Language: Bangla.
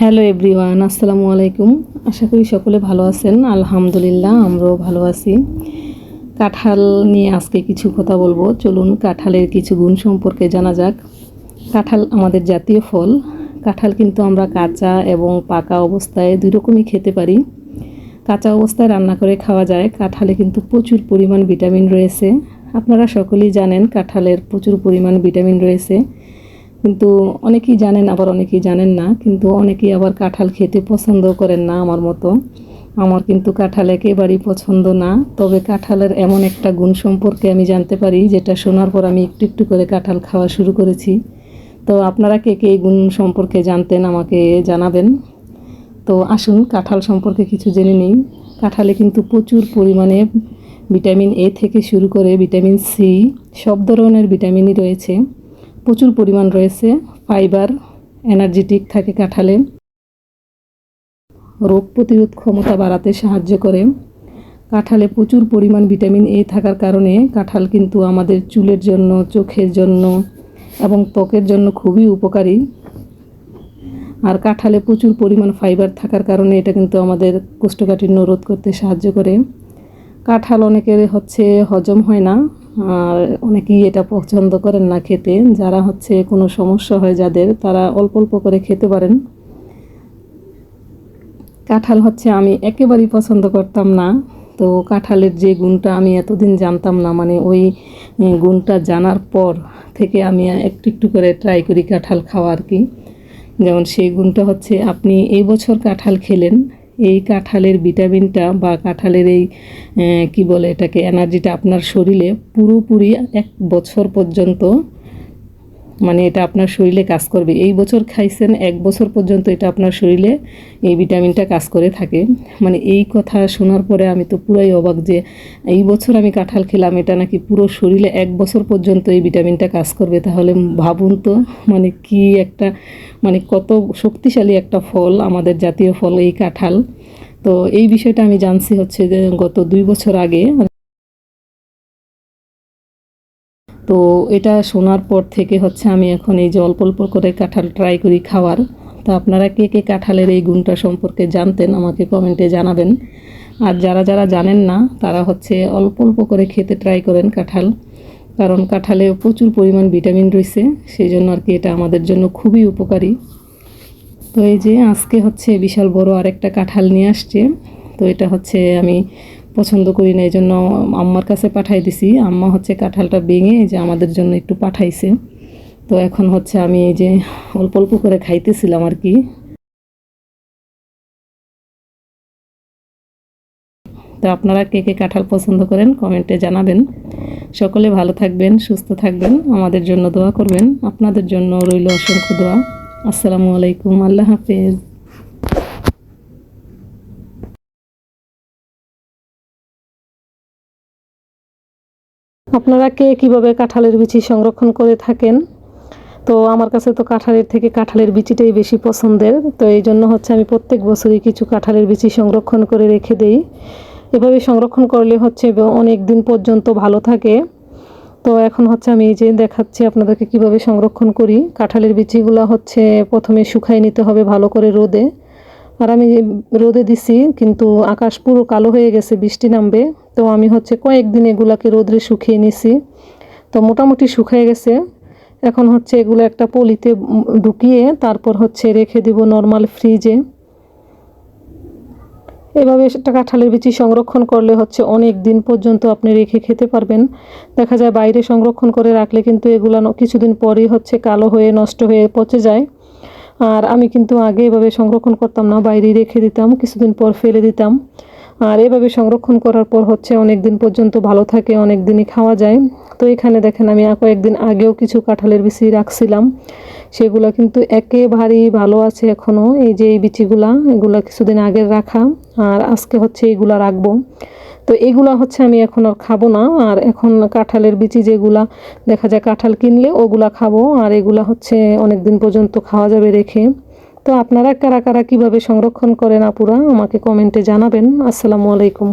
হ্যালো এভরিওয়ান, আসসালামু আলাইকুম। আশা করি সকলে ভালো আছেন। আলহামদুলিল্লাহ, আমরাও ভালো আছি। কাঁঠাল নিয়ে আজকে কিছু কথা বলব। চলুন কাঁঠালের কিছু গুণ সম্পর্কে জানা যাক। কাঁঠাল আমাদের জাতীয় ফল। কাঁঠাল কিন্তু আমরা কাঁচা এবং পাকা অবস্থায় দুই রকমই খেতে পারি। কাঁচা অবস্থায় রান্না করে খাওয়া যায়। কাঁঠালে কিন্তু প্রচুর পরিমাণ ভিটামিন রয়েছে। আপনারা সকলেই জানেন কাঁঠালের প্রচুর পরিমাণ ভিটামিন রয়েছে। কিন্তু অনেকেই জানেন, আবার অনেকেই জানেন না, কিন্তু অনেকেই আবার কাঁঠাল খেতে পছন্দ করেন না আমার মতো। আমার কিন্তু কাঁঠাল একেবারেই পছন্দ না, তবে কাঁঠালের এমন একটা গুণ সম্পর্কে আমি জানতে পারি, যেটা শোনার পর আমি একটু একটু করে কাঁঠাল খাওয়া শুরু করেছি। তো আপনারা কে কে এই গুণ সম্পর্কে জানতেন আমাকে জানাবেন। তো আসুন, কাঁঠাল সম্পর্কে কিছু জেনে নিই। কাঁঠালে কিন্তু প্রচুর পরিমাণে ভিটামিন এ থেকে শুরু করে ভিটামিন সি, সব ধরনের ভিটামিনই রয়েছে। প্রচুর পরিমাণ রয়েছে। ফাইবার, এনার্জেটিক থাকে কাঁঠালে। রোগ প্রতিরোধ ক্ষমতা বাড়াতে সাহায্য করে। কাঁঠালে প্রচুর পরিমাণ ভিটামিন এ থাকার কারণে কাঁঠাল কিন্তু আমাদের চুলের জন্য, চোখের জন্য এবং ত্বকের জন্য খুবই উপকারী। আর কাঁঠালে প্রচুর পরিমাণ ফাইবার থাকার কারণে এটা কিন্তু আমাদের কোষ্ঠকাঠিন্য রোধ করতে সাহায্য করে। কাঁঠাল অনেকের হচ্ছে হজম হয় না আর অনেকেই এটা পছন্দ করেন না খেতে। যারা হচ্ছে কোনো সমস্যা হয় যাদের, তারা অল্প অল্প করে খেতে পারেন। কাঁঠাল হচ্ছে আমি একেবারেই পছন্দ করতাম না। তো কাঁঠালের যে গুণটা আমি এতদিন জানতাম না মানে ওই গুণটা জানার পর থেকে আমি একটু একটু করে ট্রাই করি কাঁঠাল খাওয়া আর কি। যেমন সেই গুণটা হচ্ছে আপনি এই বছর কাঁঠাল খেলেন এই কাঁঠালের ভিটামিনটা বা কাঁঠালের এই কি বলে এটাকে, এনার্জিটা আপনার শরীরে পুরোপুরি এক বছর পর্যন্ত মানে এটা আপনার শরীরে কাজ করবে। এই বছর খাইছেন, এক বছর পর্যন্ত এটা আপনার শরীরে এই ভিটামিনটা কাজ করে থাকে। মানে এই কথা শোনার পরে আমি তো পুরাই অবাক যে এই বছর আমি কাঁঠাল খেলাম, এটা নাকি পুরো শরীরে এক বছর পর্যন্ত এই ভিটামিনটা কাজ করবে। তাহলে ভাবুন তো মানে কি একটা মানে কত শক্তিশালী একটা ফল, আমাদের জাতীয় ফল এই কাঁঠাল। তো এই বিষয়টা আমি জানছি হচ্ছে যে গত দুই বছর আগে তো এটা শোনার পর থেকে হচ্ছে আমি এখন এই যে অল্প অল্প করে কাঁঠাল ট্রাই করি খাওয়ার। তো আপনারা কে কে কাঁঠালের এই গুণটা সম্পর্কে জানতেন আমাকে কমেন্টে জানাবেন। আর যারা যারা জানেন না, তারা হচ্ছে অল্প অল্প করে খেতে ট্রাই করেন কাঁঠাল। কারণ কাঁঠালে প্রচুর পরিমাণ ভিটামিন রয়েছে, সেই জন্য আর কি এটা আমাদের জন্য খুবই উপকারী। তো এই যে আজকে হচ্ছে বিশাল বড় আরেকটা কাঁঠাল নিয়ে আসছে। তো এটা হচ্ছে আমি পছন্দ করি না এই জন্য আম্মার কাছে পাঠাই দিছি। আম্মা হচ্ছে কাঁঠালটা ভেঙে যে আমাদের জন্য একটু পাঠাইছে। তো এখন হচ্ছে আমি এই যে অল্প অল্প করে খাইতেছিলাম আর কি। তো আপনারা কে কে কাঁঠাল পছন্দ করেন কমেন্টে জানাবেন। সকলে ভালো থাকবেন, সুস্থ থাকবেন, আমাদের জন্য দোয়া করবেন। আপনাদের জন্য রইল অসংখ্য দোয়া। আসসালামু আলাইকুম, আল্লাহ হাফেজ। আপনারা কে কীভাবে কাঁঠালের বিচি সংরক্ষণ করে থাকেন? তো আমার কাছে তো কাঁঠালের থেকে কাঁঠালের বিচিটাই বেশি পছন্দের। তো এই জন্য হচ্ছে আমি প্রত্যেক বছরই কিছু কাঁঠালের বিচি সংরক্ষণ করে রেখে দেই। এভাবে সংরক্ষণ করলে হচ্ছে অনেক দিন পর্যন্ত ভালো থাকে। তো এখন হচ্ছে আমি এই যে দেখাচ্ছি আপনাদেরকে কীভাবে সংরক্ষণ করি। কাঁঠালের বিচিগুলো হচ্ছে প্রথমে শুকাই নিতে হবে ভালো করে রোদে। আর আমি রোদে দিছি, কিন্তু আকাশ পুরো কালো হয়ে গেছে, বৃষ্টি নামবে। তো আমি হচ্ছে কয়েকদিন এগুলাকে রোদরে শুকিয়ে নিছি। তো মোটামুটি শুকিয়ে গেছে। এখন হচ্ছে এগুলো একটা পলিতে ঢুকিয়ে তারপর হচ্ছে রেখে দিব নর্মাল ফ্রিজে। এভাবে সেটা কাঁঠালের বিচি সংরক্ষণ করলে হচ্ছে অনেক দিন পর্যন্ত আপনি রেখে খেতে পারবেন। দেখা যায় বাইরে সংরক্ষণ করে রাখলে কিন্তু এগুলো কিছুদিন পরেই হচ্ছে কালো হয়ে, নষ্ট হয়ে পচে যায়। আর আমি কিন্তু আগে এভাবে সংরক্ষণ করতাম না বাইরেই রেখে দিতাম, কিছুদিন পর ফেলে দিতাম। আর এভাবে সংরক্ষণ করার পর হচ্ছে অনেক দিন পর্যন্ত ভালো থাকে অনেক দিনই খাওয়া যায়। তো এখানে দেখেন আমি কয়েকদিন আগেও কিছু কাঁঠালের বিচি রাখছিলাম। সেগুলো কিন্তু একেবারেই ভালো আছে এখনও এই যে এই বিচিগুলা, এগুলো কিছুদিন আগের রাখা। আর আজকে হচ্ছে এইগুলা রাখব। তো এগুলা হচ্ছে আমি এখন আর খাব না। আর এখন কাঁঠালের বিচি যেগুলা, দেখা যায় কাঁঠাল কিনলে ওগুলা খাব। আর এগুলা হচ্ছে অনেক দিন পর্যন্ত খাওয়া যাবে রেখে। তো আপনারা কারা কারা কীভাবে সংরক্ষণ করেন আপুরা, আমাকে কমেন্টে জানাবেন। আসসালামু আলাইকুম।